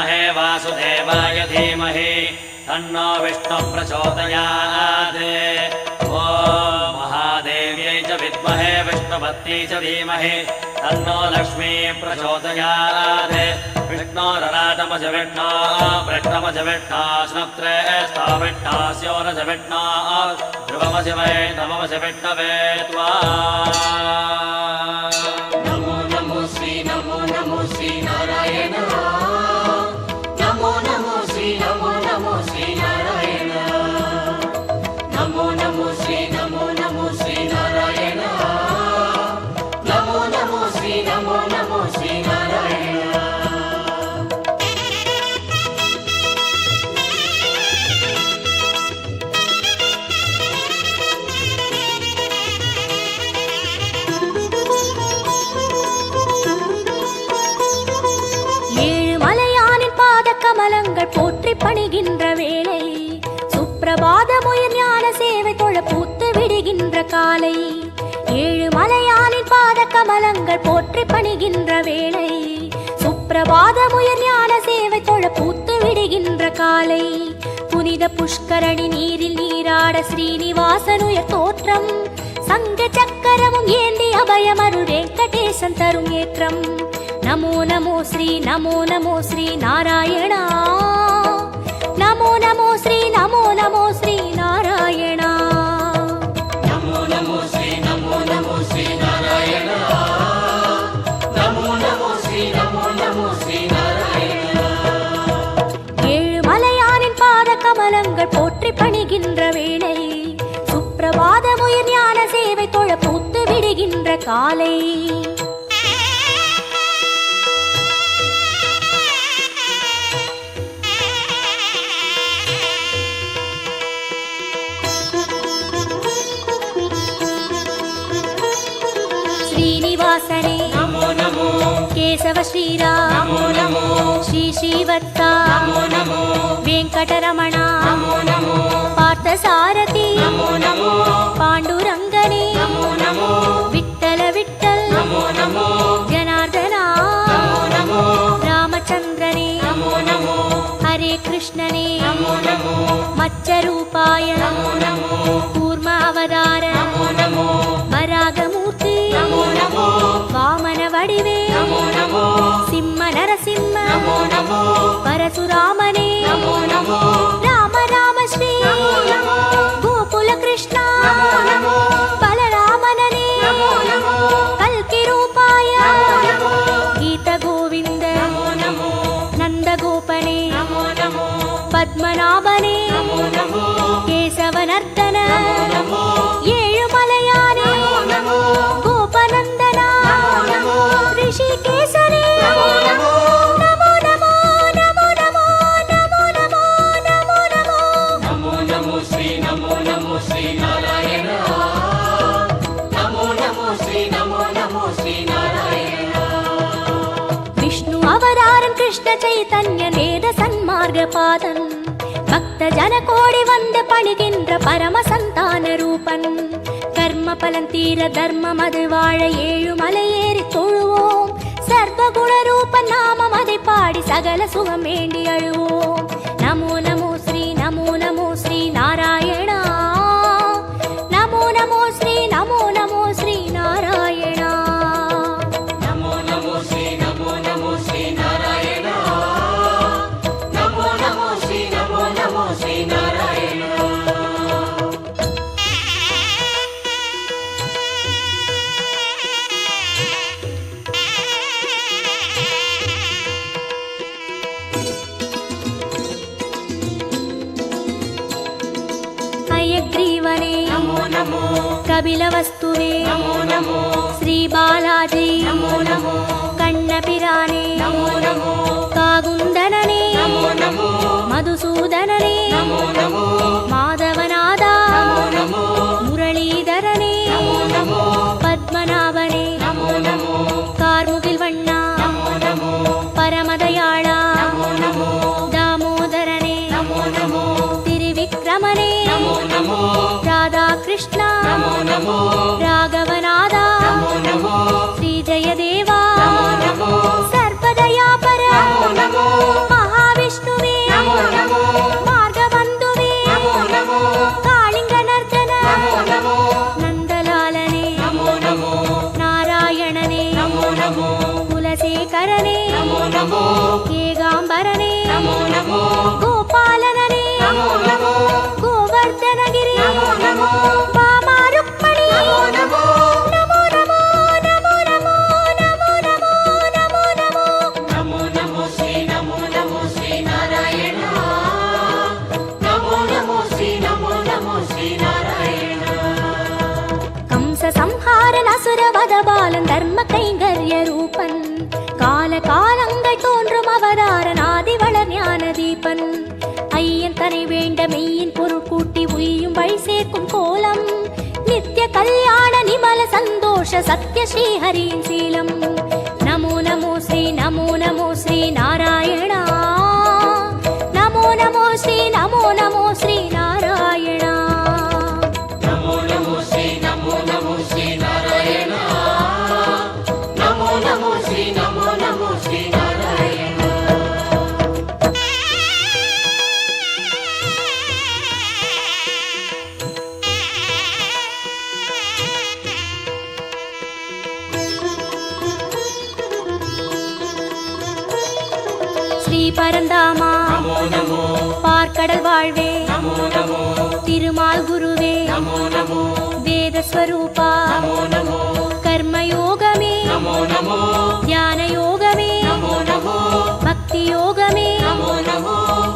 विद्महे वासुदेवाय धीमहि। तन्नो विष्णु प्रचोदयादे महादेव्यै च विद्महे विष्णुभत्यै च धीमहि। तन्नो लक्ष्मी प्रचोदयात्। विष्णो नरातमजबेट्टा वृष्टम जबेट्टा श्नक्त्रेष्ठा स्योर जट्टा धै नव जट्टवे त्वा। நாங்கள் போற்றி பணிகின்ற வேளை. சுப்பிரபாத முயல் ஞான சேவை தொழ பூத்து விடுகின்ற காலை. புனித புஷ்கரணி நீரில் நீராட ஸ்ரீனிவாசனுயர் தோற்றம். சங்க சக்கரமும் ஏந்தி அபயமருள் வெங்கடேசன் தரும் ஏற்றம். நமோ நமோ ஸ்ரீ நமோ நமோ ஸ்ரீ நாராயணா. நமோ நமோ ஸ்ரீ நமோ நமோ ஸ்ரீ விடுகின்ற வேளை. சுப்பிரபாதமுயிர் ஞான சேவை தொழ பூத்து விடுகின்ற காலை. சரே కేశవ శ్రీరా శ్రీ శ్రీవత్త వెంకటరమణ పార్థసారథి పాండురంగని విఠల విఠల్ జనార్దన రామచంద్రని హరే కృష్ణని మత్స్య రూపాయ కూర్మ వరాగము వామన వడివే. నమో నమో సింహ నరసింహ. నమో నమో அவதாரம் கிருஷ்ண சைதன்ய வேத சன்மார்க பாதன் பக்த ஜன கோடி வந்து பணிகின்ற பரம சந்தான ரூபன் கர்ம பலன் தீர தர்மம் அது வாழ ஏழு மலையேறி தொழுவோம். சர்வகுண ரூப நாமம் அதை பாடி சகல சுகம் வேண்டி அழுவோம். நமோ நமோ ஸ்ரீ நமோ நமோ ஸ்ரீ நாராயணா. కపిలవస్తువే నమో నమో. శ్రీ బాలాజీ. నమో నమో. కన్నపిరానే నమో నమో. కాగుందననే. నమో నమో. మధుసూదననే. నమో నమో. కళ్యాణ నిమల సంతోష సత్య శ్రీహరీశీలం నమో నమో శ్రీ నమో నమో శ్రీ నారాయణ பரந்தாமா பார்க்கடல் வாழ்வே திருமால் குருவே வேதஸ்வரூபா கர்மயோகமே ஞான யோகமே பக்தி யோகமே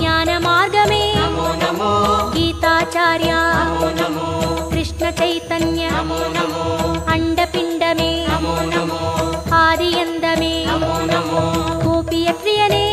ஞான மார்கமே கீதாச்சாரியா कृष्णचैतन्य अण्डपिण्डमे ஆதி எந்தமே? கோபியற்றியனே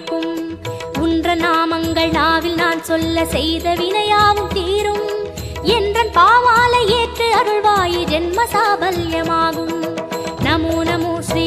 கேட்கும் உன்ற நாமங்கள் நாவில் நான் சொல்ல செய்த வினையாவும் தீரும். என்றன் பாவாலை ஏற்று அருள்வாயி ஜென்ம சாபல்யமாகும். நமோ நமோ ஸ்ரீ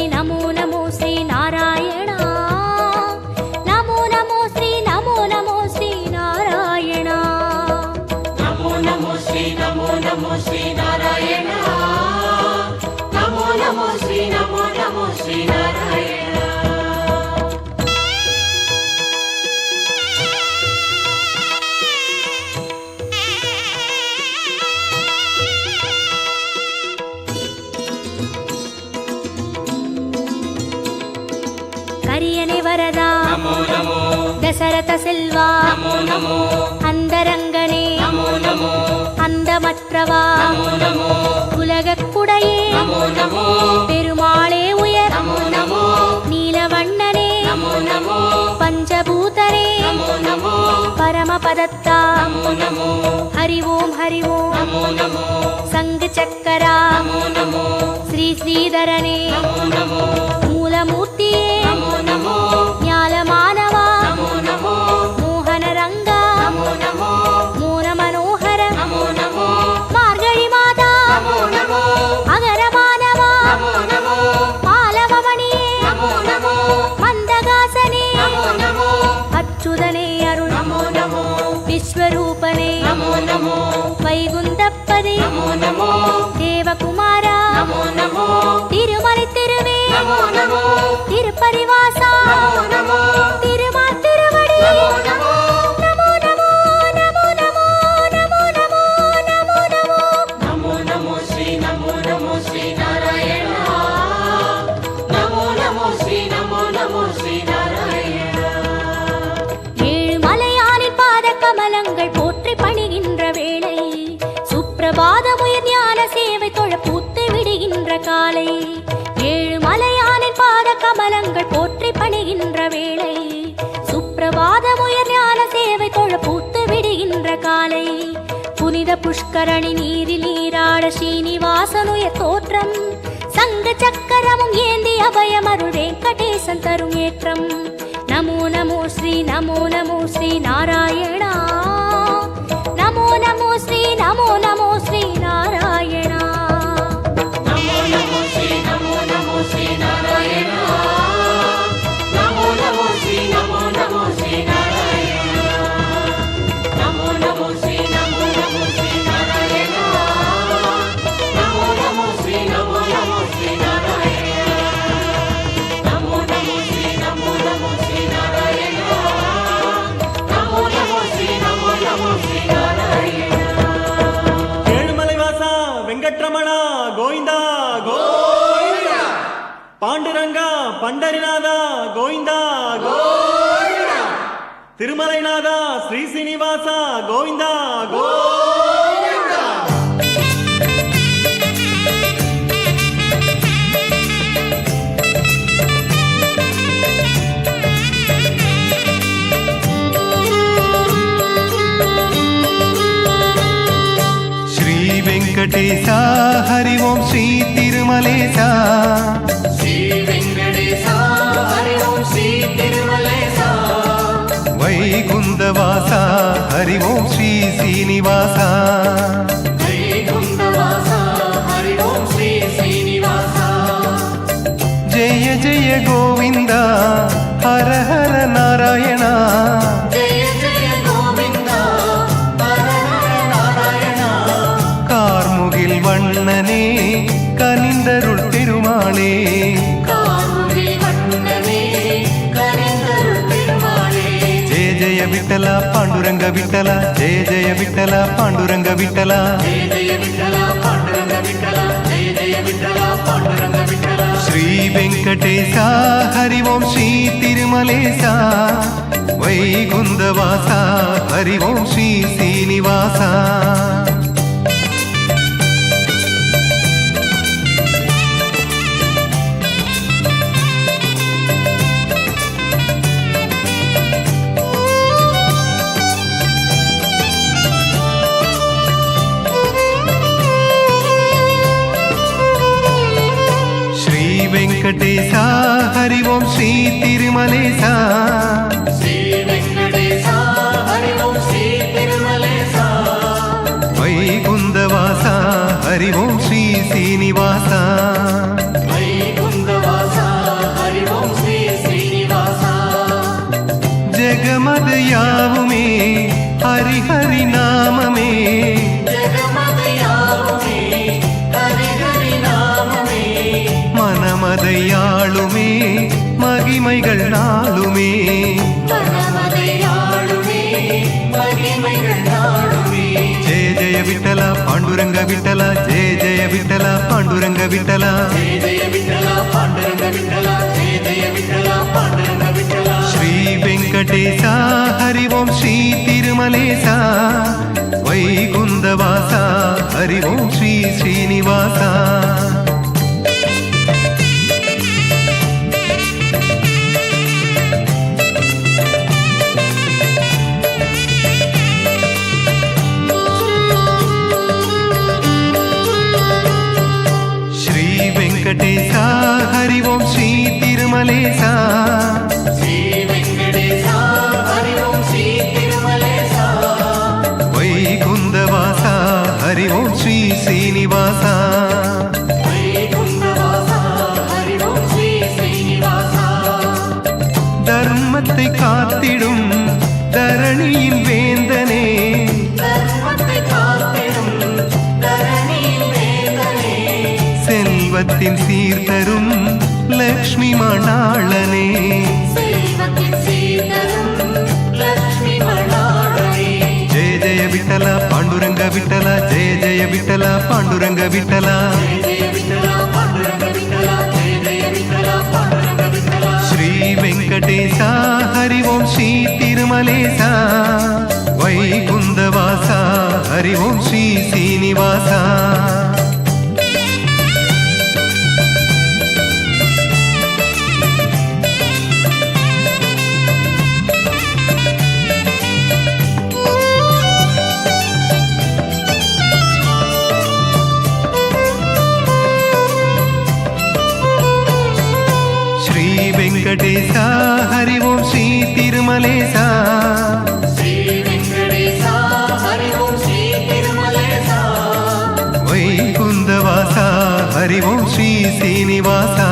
பிரவா உலகக்குடையே பெருமாளே உயர் நீலவண்ணனே பஞ்சபூதரே பரமபதத்தா ஹரி ஓம் ஹரி ஓம் சங்கு சக்கரா ஸ்ரீ ஸ்ரீதரனே விடுகின்ற வேளை சுப்பிரபாதமுயர் ஞான சேவை தொழ பூத்து விடுகின்ற காலை புனித புஷ்கரணி நீரில் நீராட ஸ்ரீனிவாசனுய தோற்றம் சங்க சக்கரமும் ஏந்தி அபயமருள் வெங்கடேசன் தரும் ஏற்றம் நமோ நமோ ஸ்ரீ நமோ நமோ ஸ்ரீ நாராயணா நமோ நமோ ஸ்ரீ நமோ நமோ ஸ்ரீ திருமலைநாதா ஸ்ரீ சீனிவாசா கோவிந்தா கோவிந்தா ஸ்ரீ வெங்கடேசா ஹரி ஓம் ஸ்ரீ திருமலேசா. వైకుందవాస హరి ఓం శ్రీ శ్రీనివాస. వైకుంఠవాస హరి ఓం శ్రీ శ్రీనివాస. జయ జయ గోవింద హర హర నారాయణ. పాండురంగ విఠల జయ జయ విఠల పాండురంగ విఠల. శ్రీ వెంకటేశ హరి ఓం శ్రీ తిరుమలేశ. వైకుందవాస హరి ఓం శ్రీ శ్రీనివాస. வெங்கடேசா ஹரி ஓம் ஸ்ரீ திருமலேசா. வைகுந்தவாசா ஹரி ஓம் ஸ்ரீ சீனிவாசா. ஜெகமது யாவுமே ஹரி ஹரி நாம. நாளுமே மகிமைகள் நாளுமே. ஜெய ஜெய விட்டலா பாண்டுரங்க விட்டலா ஜெய ஜெய விட்டலா பாண்டுரங்க விட்டலா. ஸ்ரீ வெங்கடேசா ஹரிவோம் ஸ்ரீ திருமலேசா. வைகுந்தவாசா ஹரிவோம் ஸ்ரீ ஸ்ரீனிவாசா. வெங்கடேசா ஹரி ஓம் ஸ்ரீ திருமலேசா. வைகுந்தவாசா ஹரி ஓம் ஸ்ரீ சீனிவாசா. தர்மத்தை காத்திடும் செல்வத்தின் சீர்தரும் லக்ஷ்மி மணாளனே. ஜெய ஜெய விட்டல பாண்டுரங்க விட்டல ஜெய ஜெய விட்டல பாண்டுரங்க விட்டல. விட்டல பாண்டுரங்க விட்டல ஜெய ஜெய விட்டல பாண்டுரங்க விட்டல. శ్రీ வெங்கடேசா ஹரி ஓம் ஸ்ரீ திருமலேசா. வைகுந்தவாசா ஹரி ஓம் ஸ்ரீ சீனிவாசா.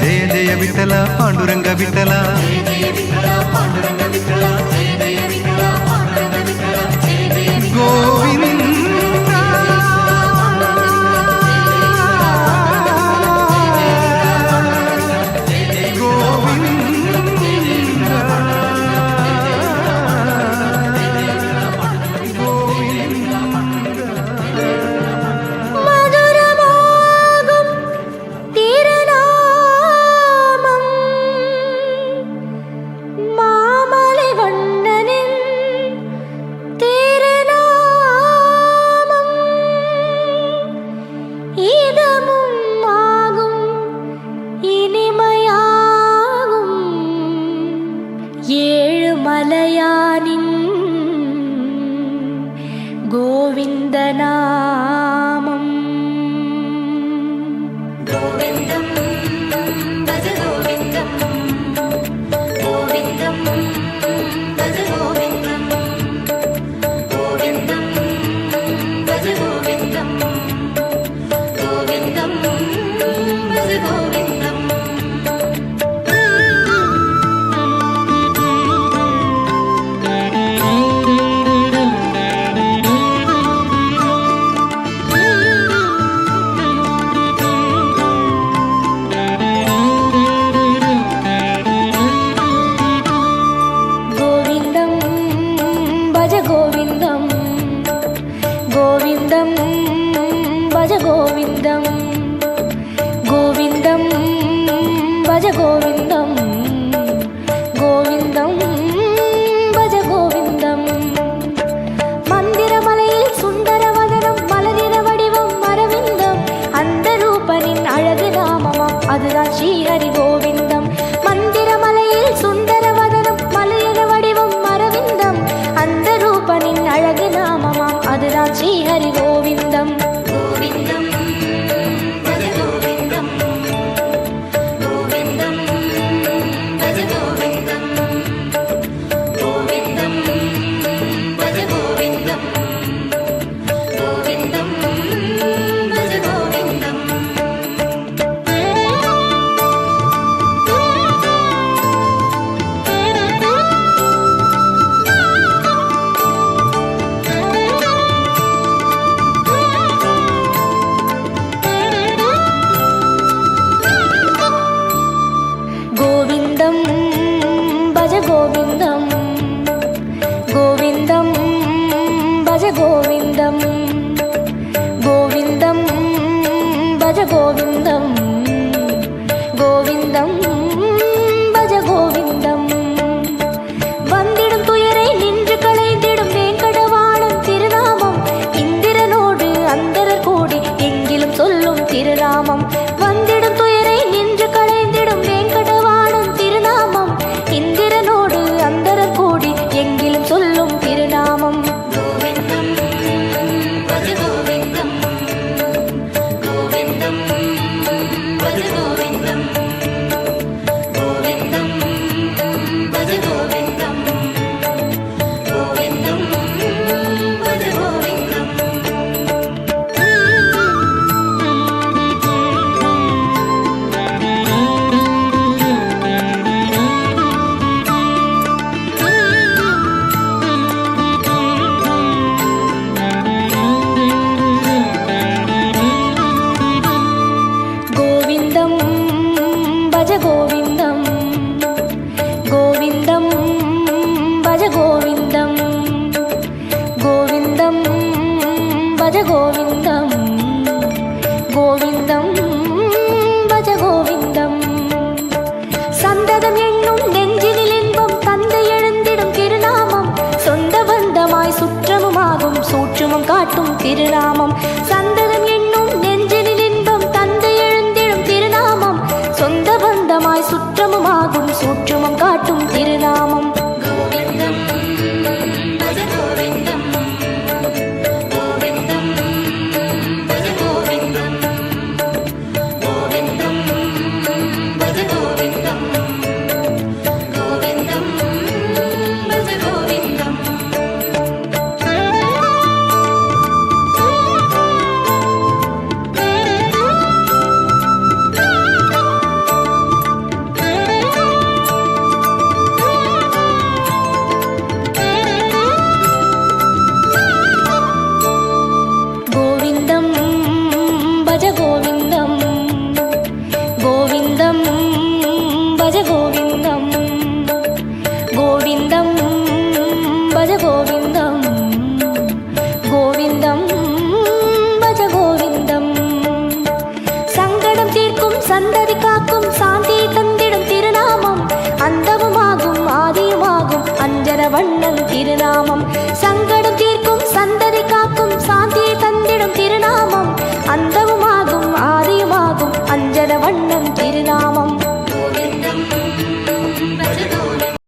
జయ జయ విఠల పాండురంగ విఠల. జయ జయ విఠల పాండురంగ విఠల జయ జయ காட்டும் திருநாமம். சந்ததம் என்னும் நெஞ்சலில் இன்பம் தந்தை எழுந்திடும் திருநாமம். சொந்த பந்தமாய் சுற்றமுமாகும் சூற்றமும் காட்டும் திருநாமம்.